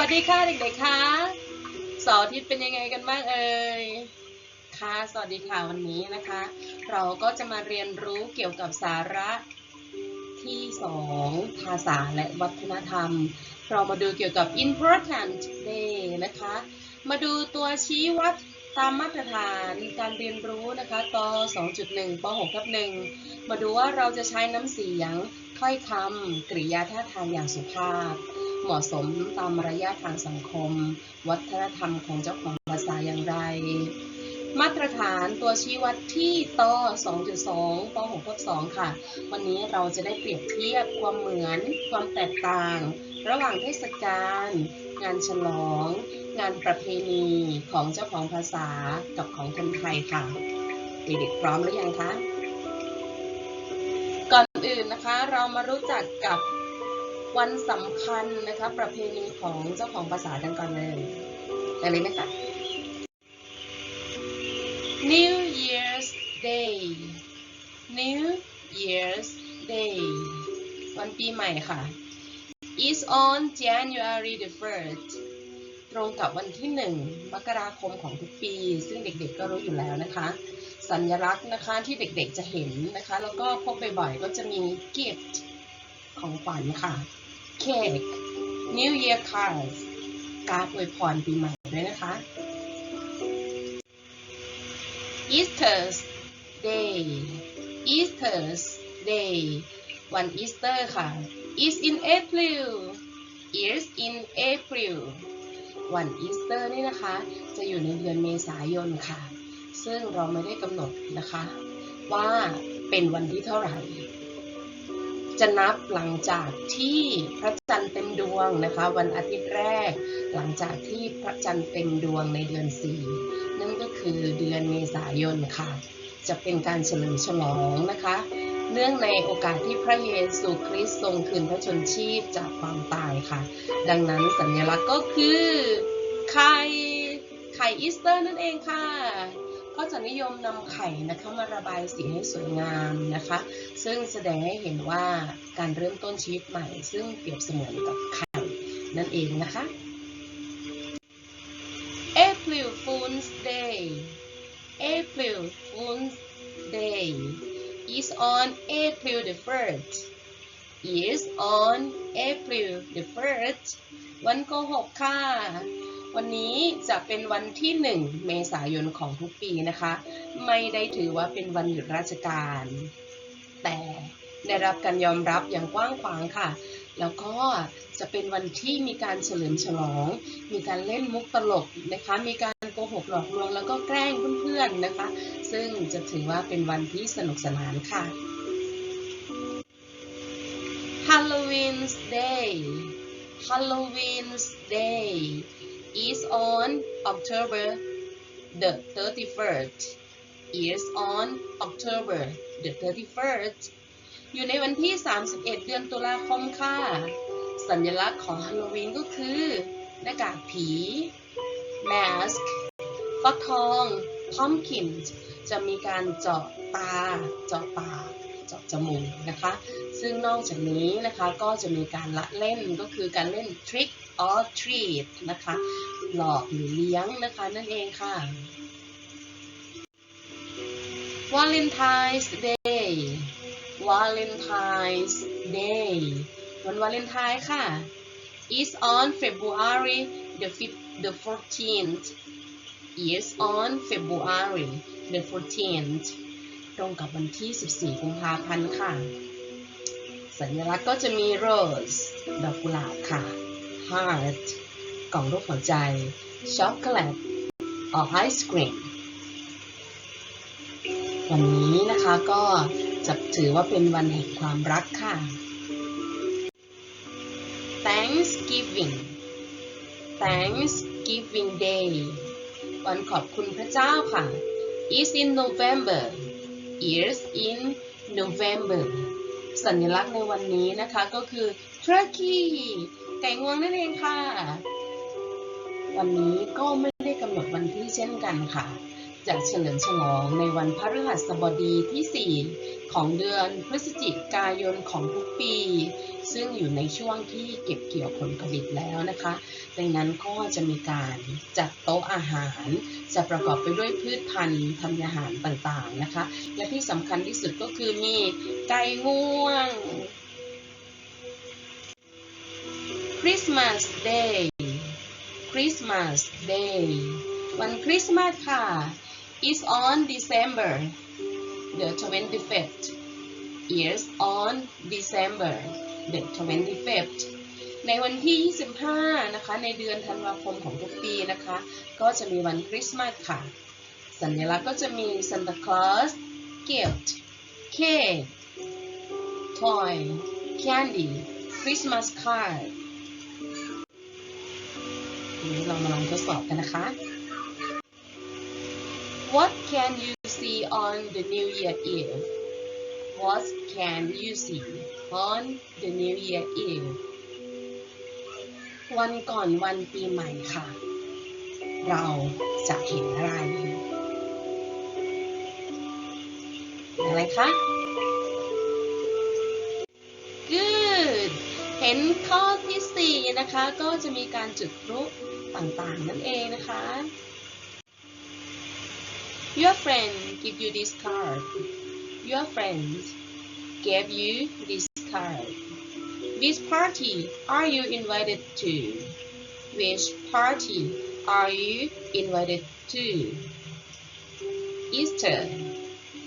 วัสดีค่ะเด็กๆค่ะสาร์อาทิตย์เป็นยังไงกันบ้างเอ่ยค่ะสวัสดีค่ะวันนี้นะคะ เราก็จะมาเรียนรู้เกี่ยวกับสาระที่ 2 ภาษาและวัฒนธรรม เรามาดูเกี่ยวกับ important day นะคะ มาดูตัวชี้วัดตามมาตรฐานการเรียนรู้นะคะต2.1ป6ทับ1มาดูว่าเราจะใช้น้ำเสียงถ้อยคำกริยาท่าทางอย่างสุภาพ เหมาะสมตามมารยาททางสังคม วัฒนธรรมของเจ้าของภาษาอย่างไร มาตรฐานตัวชี้วัดที่ต่อ2.2ป6ทับ2ค่ะ วันนี้เราจะได้เปรียบเทียบความเหมือนความแตกต่าง ระหว่างเทศกาลงานฉลอง งานประเพณีของเจ้าของภาษากับของคนไทยค่ะเด็กๆพร้อมหรือยังคะก่อนอื่นนะคะเรามารู้จักกับ วันสำคัญนะคะประเพณีของเจ้าของภาษากันก่อนเลยได้เลยไหมคะ New Year's Day New Year's Day วันปีใหม่ค่ะ is on January the 1st ตรงกับวันที่ 1 มกราคมของทุกปี ซึ่งเด็กๆก็รู้อยู่แล้วนะคะ สัญลักษณ์นะคะที่เด็กๆจะเห็นนะคะ แล้วก็พบบ่อยๆ ก็จะมี gift ของขวัญค่ะ cake New Year cards การ์ดอวยพรปีใหม่ด้วยนะคะ Easter's Day Easter's Day วันอีสเตอร์ค่ะ is in April is in April วันอีสเตอร์นี่นะคะ จะอยู่ในเดือนเมษายนค่ะ ซึ่งเราไม่ได้กำหนดนะคะ ว่าเป็นวันที่เท่าไหร่ จะนับหลังจากที่พระจันทร์เต็มดวงนะคะ วันอาทิตย์แรก หลังจากที่พระจันทร์เต็มดวงในเดือนสี่นั่นก็คือเดือนเมษายนค่ะ จะเป็นการเฉลิมฉลองนะคะ เนื่องในโอกาสที่พระเยซูคริสต์ทรงคืนพระชนชีพจากความตายค่ะ ดังนั้นสัญลักษณ์ก็คือไข่ไข่อีสเตอร์นั่นเองค่ะก็จะนิยมนำไข่นะคะมาระบายสีให้สวยงามนะคะ ซึ่งแสดงให้เห็นว่าการเริ่มต้นชีวิตใหม่ ซึ่งเปรียบเสมือนกับไข่นั่นเองนะคะ April Fool's Day April Fool's Day is on April the 1st is on April the 1st วันโกหกค่ะ วันนี้จะเป็นวันที่ 1 เมษายนของทุกปีนะคะ ไม่ได้ถือว่าเป็นวันหยุดราชการ แต่ได้รับการยอมรับอย่างกว้างขวางค่ะ แล้วก็จะเป็นวันที่มีการเฉลิมฉลอง มีการเล่นมุกตลกนะคะ มีการโกหกหลอกลวงแล้วก็แกล้งเพื่อนๆนะคะ ซึ่งจะถือว่าเป็นวันที่สนุกสนานค่ะ Halloween's Day Halloween's Day is on October the 31st is on October the 31st อยู่ในวันที่ 31 เดือนตุลาคมค่ะ สัญลักษณ์ของฮาโลวีนก็คือ หน้ากากผี mask ฟักทอง pumpkin จะมีการเจาะตา เจาะปาก เจาะจมูกนะคะ ซึ่งนอกจากนี้นะคะก็จะมีการละเล่นก็คือการเล่น trick or treat นะคะ หลอกหรือเลี้ยงนะคะนั่นเองค่ะ Valentine's Day Valentine's Day วันวาเลนไทน์ค่ะ is on February the the 14th is on February the 14th ตรงกับวันที่ 14 กุมภาพันธ์ค่ะ สัญลักษณ์ก็จะมี rose ดอกกุหลาบค่ะ heart กล่องรูปหัวใจ chocolate ออกไอศครีม วันนี้นะคะก็จะถือว่าเป็นวันแห่งความรักค่ะ Thanksgiving Thanksgiving Day วันขอบคุณพระเจ้าค่ะ is in November is in November สัญลักษณ์ในวันนี้นะคะก็คือ turkey ไก่งวงนั่นเองค่ะ วันนี้ก็ไม่ได้กำหนดวันที่เช่นกันค่ะ จะเฉลิมฉลองในวันพฤหัสบดีที่ 4 ของเดือนพฤศจิกายนของทุกปี ซึ่งอยู่ในช่วงที่เก็บเกี่ยวผลผลิตแล้วนะคะ ดังนั้นก็จะมีการจัดโต๊ะอาหาร จะประกอบไปด้วยพืชพันธุ์ธัญญาหารต่างๆนะคะ และที่สำคัญที่สุดก็คือมีไก่งวง Christmas Day Christmas Day วันคริสต์มาสค่ะ is on December the 25th is on December the 25th ในวันที่ 25 นะคะ ในเดือนธันวาคมของทุกปีนะคะ ก็จะมีวันคริสต์มาสค่ะ สัญลักษณ์ก็จะมี Santa Claus gift cake toy candy Christmas card นี้เรามาลองทดสอบกันนะคะ What can you see on the New Year Eve? What can you see on the New Year Eve? วันก่อนวันปีใหม่ค่ะ เราจะเห็นอะไร อะไรคะ Good เห็นข้อที่ 4 นะคะ ก็จะมีการจุดพลุต่างๆ นั่นเองนะคะ Your friend give you this card. Your friend gave you this card. Which party are you invited to? Which party are you invited to? Easter,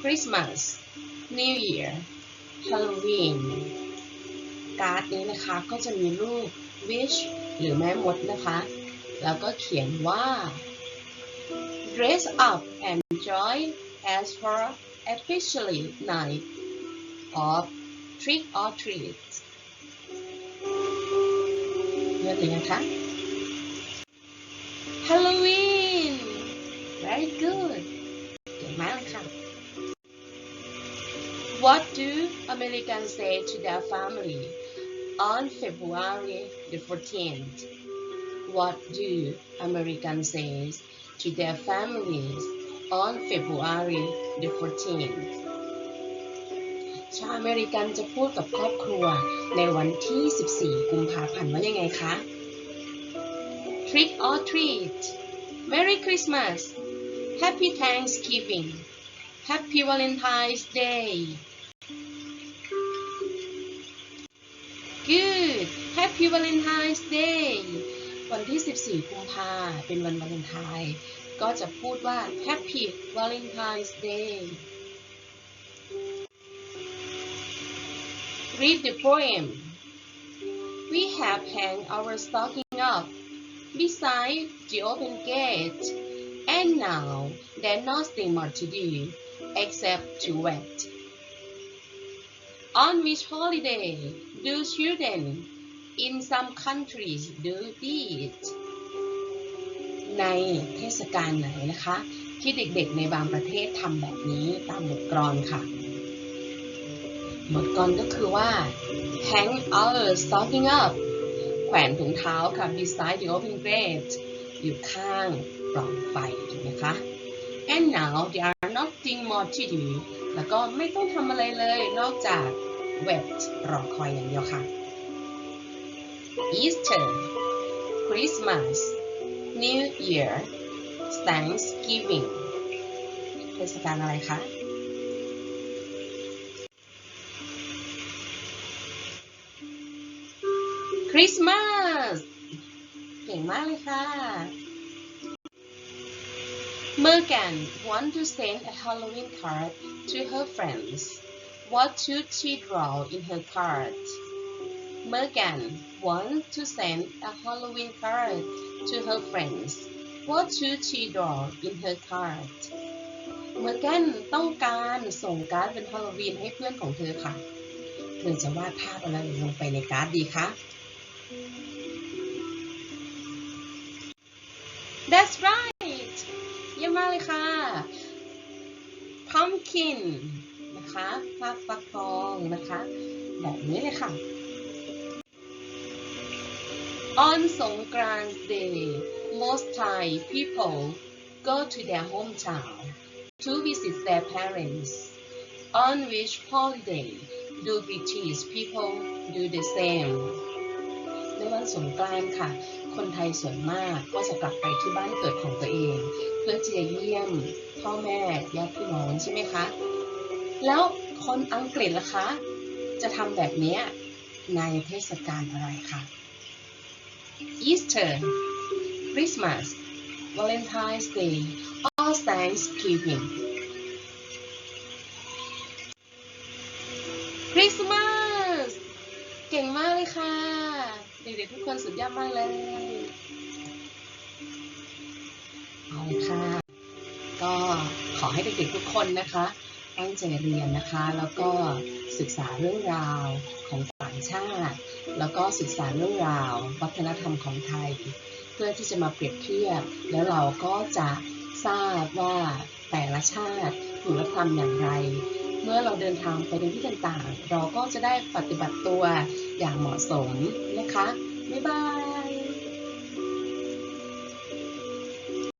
Christmas, New Year, Halloween การ์ดนี้นะคะก็จะมีรูป wish หรือแม่มดนะคะ แล้วก็เขียนว่า dress up and join as for officially night of trick or treat เลือกเลยนะคะ Halloween very good เก่งมากเลยค่ะ What do Americans say to their family on February the 14th? What do Americans say to their families on February the 14th? ชาวอเมริกันจะพูดกับครอบครัวในวันที่ 14 กุมภาพันธ์ว่ายังไงคะ Trick or treat Merry Christmas Happy Thanksgiving Happy Valentine's Day Good Happy Valentine's Day วันที่ 14 กุมภาเป็นวันวาเลนไทน์ก็จะพูดว่า Happy Valentine's Day Read the poem We have hung our stocking up beside the open gate and now there's nothing more to do except to wait On which holiday do children In some countries do this ในเทศกาลไหนนะคะ ที่เด็กๆในบางประเทศทำแบบนี้ตามบทกลอนค่ะ บทกลอนก็คือว่า hang our stocking up แขวนถุงเท้าค่ะ beside the open gate อยู่ข้างปล่องไฟถูกไหมคะ and now there are nothing more to do แล้วก็ไม่ต้องทำอะไรเลยนอกจาก wait รอคอยอย่างเดียวค่ะ Easter Christmas New Year Thanksgiving เทศกาลอะไรคะ คริสต์มาส เก่งมากเลยค่ะ Morgan want to send a Halloween card to her friends. What should she draw in her card? Morgan wants to send a Halloween card to her friends. What should she draw in her card? Morgan ต้องการส่งการ์ดเป็นฮาโลวีนให้เพื่อนของเธอค่ะ เธอจะวาดภาพอะไรลงไปในการ์ดดีคะ That's right เยี่ยมมากเลยค่ะ pumpkin นะคะภาพฟักทองนะคะ แบบนี้เลยค่ะ On Songkran's Day most Thai people go to their hometown to visit their parents. On which holiday do British people do the same? ในวันสงกรานต์ค่ะ คนไทยส่วนมากก็จะกลับไปที่บ้านเกิดของตัวเอง เพื่อจะเยี่ยมพ่อแม่ญาติพี่น้องใช่ไหมคะ แล้วคนอังกฤษล่ะคะ จะทำแบบนี้ในเทศกาลอะไรคะ Easter Christmas Valentine's Day or Thanksgiving Christmas เก่งมากเลยค่ะ เด็กๆทุกคนสุดยอดมากเลยเอาเลยค่ะ ก็ขอให้เด็กๆทุกคนนะคะตั้งใจเรียนนะคะ แล้วก็ศึกษาเรื่องราวของต่างชาติ แล้วก็ศึกษาเรื่องราว วัฒนธรรมของไทย เพื่อที่จะมาเปรียบเทียบ แล้วเราก็จะทราบว่าแต่ละชาติถูกและทอย่างไร เมื่อเราเดินทางไปในที่ต่างๆ เราก็จะได้ปฏิบัติตัวอย่างเหมาะสมนะคะ บ๊ายบาย